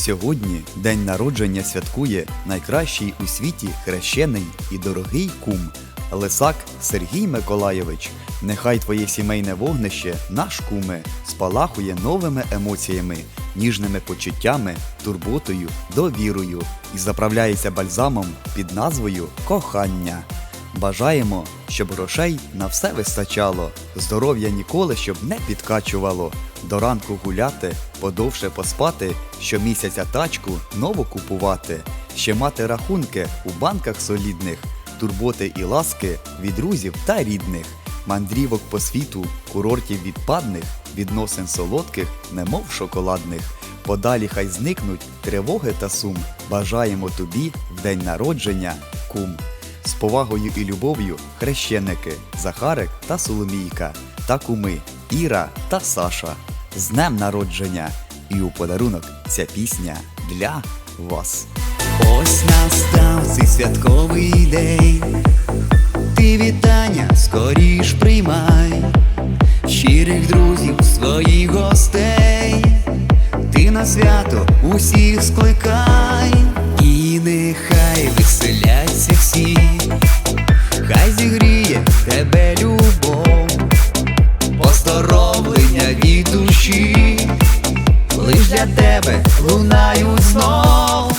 Сьогодні день народження святкує найкращий у світі хрещений і дорогий кум Лисак Сергій Миколайович. Нехай твоє сімейне вогнище, наш куме, спалахує новими емоціями, ніжними почуттями, турботою, довірою і заправляється бальзамом під назвою Кохання. Бажаємо, щоб грошей на все вистачало, здоров'я ніколи щоб не підкачувало. До ранку гуляти, подовше поспати, щомісяця тачку нову купувати, ще мати рахунки у банках солідних, турботи і ласки від друзів та рідних, мандрівок по світу, курортів відпадних, відносин солодких, немов шоколадних. Подалі хай зникнуть тривоги та сум. Бажаємо тобі в день народження, кум. З повагою і любов'ю хрещеники Захарик та Соломійка та куми Іра та Саша. З днем народження! І у подарунок ця пісня для вас. Ось настав цей святковий день. Ти вітання скоріш приймай, щирих друзів, своїх гостей. Ти на свято усіх скликай, зігріє тебе любов, поздоровлення від душі, лиш для тебе лунають знов.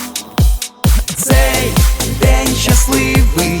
Цей день щасливий,